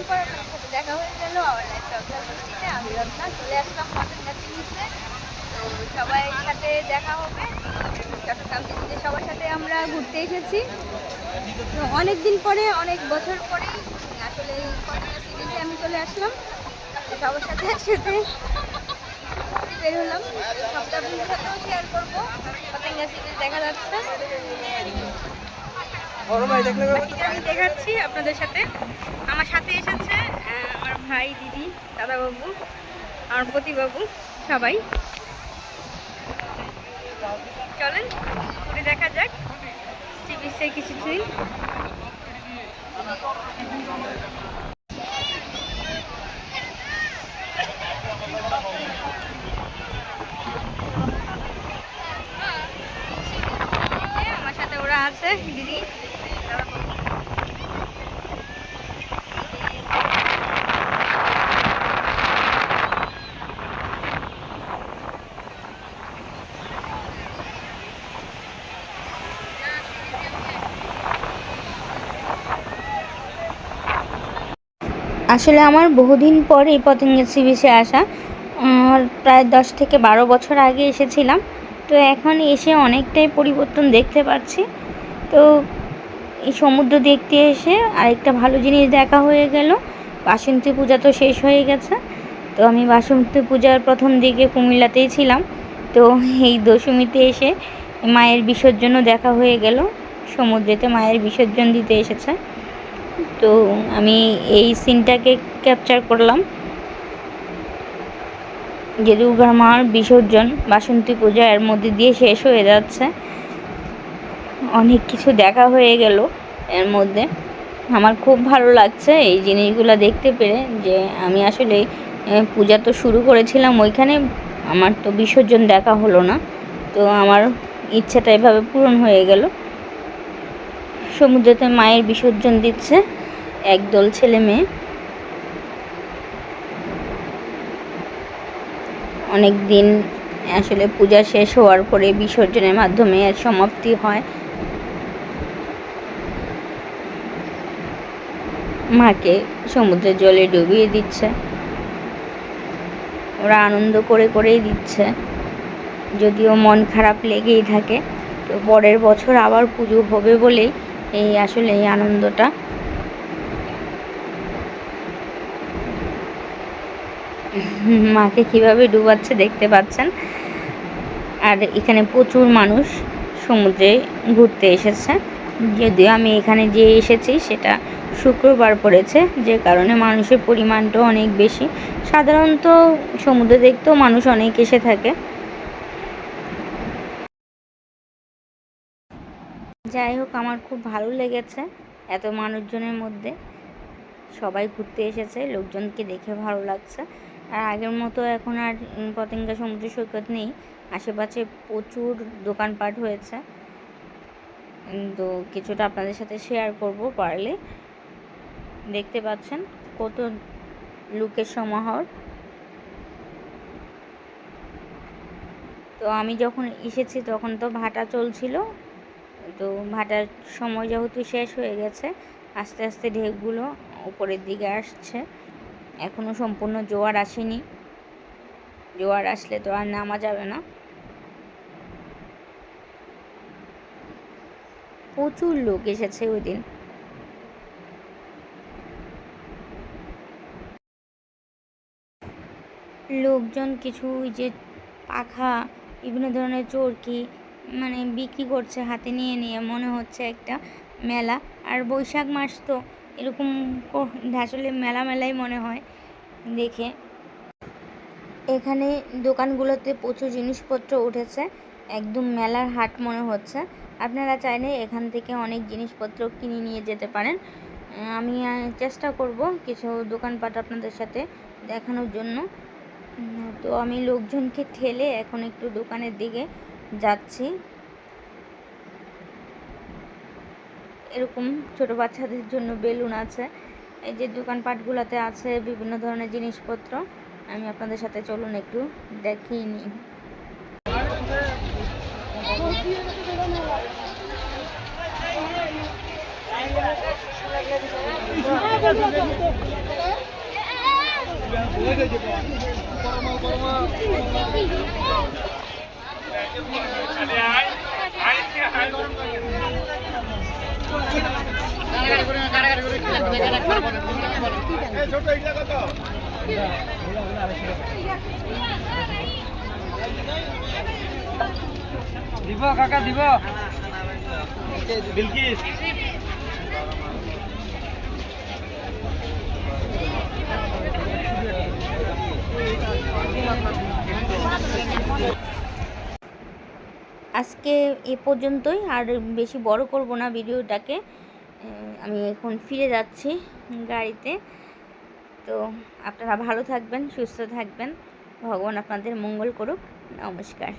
অনেকদিন পর আপনার সাথে দেখা হয়ে গেল আমার একটা অগ্রাধিকারে আমি রত্না চলে আসলাম পাশের কাছে নিচে তো সবাই সাথে দেখা হবে চট্টগ্রাম থেকে সবার সাথে আমরা ঘুরতে এসেছি তো অনেক দিন পরে অনেক বছর পরেই আসলে এই সিরিজে আমি চলে আসলাম। সবার সাথে একসাথে বের হলাম। আপনাদের সাথেও শেয়ার করব। পতেঙ্গা সিরিজ দেখা যাচ্ছে। আমি দেখাচ্ছি আপনাদের সাথে। আমার সাথে এসেছে আমার ভাই, দিদি, দাদাবাবু, আমার প্রতিবাবু, সবাই। চলেন, ঘুরে দেখা যাক। সি বিচের কিছুই আমার সাথে ওরা আছে, দিদি। আসলে আমার বহুদিন পর এই পতঙ্গের সি বিচে আসা প্রায় দশ থেকে বারো বছর আগে এসেছিলাম। তো এখন এসে অনেকটাই পরিবর্তন দেখতে পাচ্ছি। তো এই সমুদ্র দেখতে এসে আরেকটা ভালো জিনিস দেখা হয়ে গেল। বাসন্তী পূজা তো শেষ হয়ে গেছে। তো আমি বাসন্তী পূজার প্রথম দিকে কুমিল্লাতেই ছিলাম। তো এই দশমীতে এসে মায়ের বিসর্জনও দেখা হয়ে গেল। সমুদ্রেতে মায়ের বিসর্জন দিতে এসেছে। তো আমি এই সিনটাকে ক্যাপচার করলাম। যে দুর্গা মার বিসর্জন, বাসন্তী পূজা এর মধ্যে দিয়ে শেষ হয়ে যাচ্ছে। অনেক কিছু দেখা হয়ে গেল এর মধ্যে। আমার খুব ভালো লাগছে এই জিনিসগুলো দেখতে পেরে যে আমি আসলে পূজা তো শুরু করেছিলাম ওইখানে, আমার তো বিসর্জন দেখা হলো না। তো আমার ইচ্ছাটা এভাবে পূরণ হয়ে গেল। সমুদ্রেতে মায়ের বিসর্জন দিচ্ছে। একদল ছেলে মেয়ে। অনেক দিন আসলে পূজা শেষ হওয়ার পরে বিসর্জনের মাধ্যমে এর সমাপ্তি হয়। মাকে সমুদ্রের জলে ডুবিয়ে দিচ্ছে। ওরা আনন্দ করে করেই দিচ্ছে। যদিও মন খারাপ লেগেই থাকে, তো পরের বছর আবার পুজো হবে বলেই এই আসলে এই আনন্দটা। মাকে কীভাবে ডুবাচ্ছে দেখতে পাচ্ছেন। আর এখানে প্রচুর মানুষ সমুদ্রে ঘুরতে এসেছে। যদিও আমি এখানে যে এসেছি, সেটা শুক্রবার পড়েছে, যে কারণে মানুষের পরিমাণটাও অনেক বেশি। সাধারণত সমুদ্রে দেখতেও মানুষ অনেক এসে থাকে। যাই হোক, আমার খুব ভালো লেগেছে এত মানুষজনের মধ্যে। সবাই ঘুরতে এসেছে, লোকজনকে দেখে ভালো লাগছে। আর আগের মতো এখন আর পতেঙ্গা সমুদ্র সৈকত নেই। আশেপাশে প্রচুর দোকানপাট হয়েছে। তো কিছুটা আপনাদের সাথে শেয়ার করব পারলে। দেখতে পাচ্ছেন কত লুকের সমাহার। তো আমি যখন এসেছি তখন তো ভাটা চলছিল। তো ভাটার সময় যেহেতু শেষ হয়ে গেছে, আস্তে আস্তে ঢেকগুলো উপরের দিকে আসছে। এখনও সম্পূর্ণ জোয়ার আসেনি। জোয়ার আসলে তো আর নামা যাবে না। প্রচুর লোক এসেছে ওই দিন। লোকজন কিছু ওই যে পাখা, বিভিন্ন ধরনের চরকি মানে বিক্রি করছে হাতে নিয়ে নিয়ে, মনে হচ্ছে একটা মেলা। আর বৈশাখ মাস তো এরকম আসলে মেলা মেলাই মনে হয়, দেখে। এখানে দোকানগুলোতে প্রচুর জিনিসপত্র উঠেছে, একদম মেলার হাট মনে হচ্ছে। আপনারা চাইলে এখান থেকে অনেক জিনিসপত্র কিনে নিয়ে যেতে পারেন। আমি চেষ্টা করব কিছু দোকানপাট আপনাদের সাথে দেখানোর জন্য। তো আমি লোকজনকে ঠেলে এখন একটু দোকানের দিকে যাচ্ছি। এরকম ছোট বাচ্চাদের জন্য বেলুন আছে। এই যে দোকানপাটগুলোতে আছে বিভিন্ন ধরনের জিনিসপত্র। আমি আপনাদের সাথে চলুন একটু দেখিয়ে নিই দিব কাকা দিব। বিলকিস। আজকে এ পর্যন্তই আর বেশি বড় করব না ভিডিওটাকে। আমি এখন ফিরে যাচ্ছি গাড়িতে। তো আপনারা ভালো থাকবেন, সুস্থ থাকবেন। ভগবান আপনাদের মঙ্গল করুক। নমস্কার।